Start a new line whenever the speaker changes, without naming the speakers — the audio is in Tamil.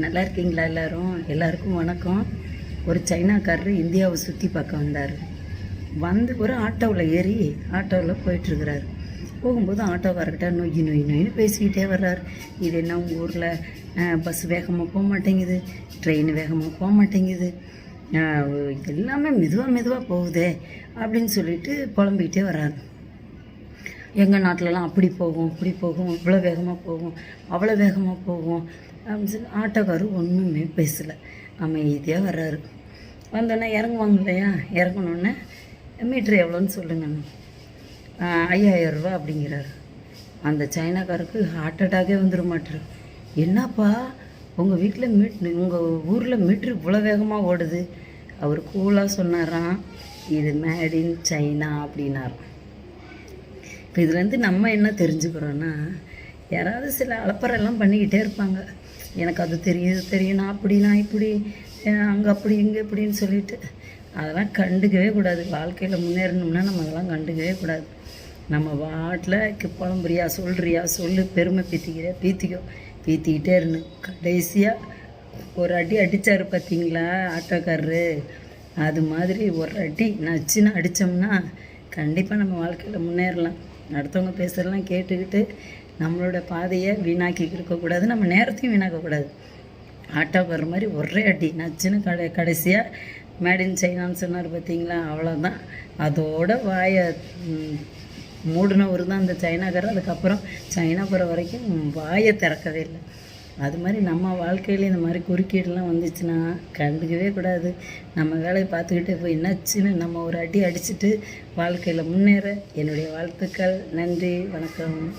நல்லா இருக்கீங்களா எல்லோரும்? எல்லாருக்கும் வணக்கம். ஒரு சைனாக்காரர் இந்தியாவை சுற்றி பார்க்க வந்தார். வந்து ஒரு ஆட்டோவில் ஏறி ஆட்டோவில் போயிட்டுருக்கிறாரு. போகும்போது ஆட்டோக்காரர்கிட்ட நொய் நொய் நொய்னு பேசிக்கிட்டே வர்றார். இது என்ன உங்கள் ஊரில்? பஸ் வேகமாக போக மாட்டேங்குது. ட்ரெயின் வேகமாக போக மாட்டேங்குது. எல்லாமே மெதுவாக மெதுவாக போகுதே அப்படின்னு சொல்லிட்டு புலம்பிக்கிட்டே வர்றாரு எங்கள் நாட்டிலலாம் அப்படி போகும் இப்படி போகும் இவ்வளோ வேகமாக போகும் அவ்வளோ வேகமாக போகும் அப்படின்னு சொல்லி ஆட்டோக்காரர் ஒன்றுமே பேசலை. அமைதியாக வர்றாரு. வந்தோடனே இறங்குவாங்க இல்லையா? இறங்கணுன்னே மீட்ரு எவ்வளோன்னு சொல்லுங்கண்ணா ஐயாயிரம் ரூபா அப்படிங்கிறாரு. அந்த சைனாக்காருக்கு ஹார்ட் அட்டாக்கே வந்துட மாட்டார். என்னப்பா உங்கள் வீட்டில் மீட் உங்கள் ஊரில் மீட்ரு இவ்வளோ வேகமாக ஓடுது? அவர் கூலாக சொன்னாராம். இது மேட் இன் சைனா அப்படின்னாராம். இப்போ இதுலேருந்து நம்ம என்ன தெரிஞ்சுக்கிறோன்னா யாராவது சில அலப்பறெல்லாம் பண்ணிக்கிட்டே இருப்பாங்க. எனக்கு அது தெரியும் தெரியும். நான் அப்படி நான் இப்படி அங்கே அப்படி இங்கே இப்படின்னு சொல்லிட்டு. அதெல்லாம் கண்டுக்கவே கூடாது. வாழ்க்கையில் முன்னேறணும்னா நம்ம அதெல்லாம் கண்டுக்கவே கூடாது. நம்ம வாட்டில் புலம்புறியா சொல்கிறியா சொல்லு பெருமை பீத்திக்கிறியா பீத்திக்கோ. பீத்திக்கிட்டே இருந்து. கடைசியாக ஒரு அடி அடித்தார் பார்த்தீங்களா ஆட்டோக்காரரு? அது மாதிரி ஒரு அடி நச்சுன்னு அடித்தோம்னா கண்டிப்பாக நம்ம வாழ்க்கையில் முன்னேறலாம். அடுத்தவங்க பேசுகிறதெல்லாம் கேட்டுக்கிட்டு நம்மளோட பாதையை வீணாக்கி இருக்கக்கூடாது நம்ம நேரத்தையும் வீணாக்கக்கூடாது. ஆட்டோக்கார மாதிரி ஒரே அடி நச்சுன்னு கடை கடைசியாக மேட் இன் சைனான்னு சொன்னார் பார்த்தீங்களா அவ்வளோதான் அதோட வாயை மூடினவர் தான் அந்த சைனாக்காரர் அதுக்கப்புறம் சைனா போகிற வரைக்கும் வாயை திறக்கவே இல்லை. அது மாதிரி நம்ம வாழ்க்கையில் இந்த மாதிரி குறுக்கீடுலாம் வந்துச்சுன்னா கண்டுக்கவே கூடாது. நம்ம வேலையை பார்த்துக்கிட்டே போய் என்னாச்சுன்னு நம்ம ஒரு அடி அடிச்சுட்டு வாழ்க்கையில் முன்னேற என்னுடைய வாழ்த்துக்கள். நன்றி வணக்கம்.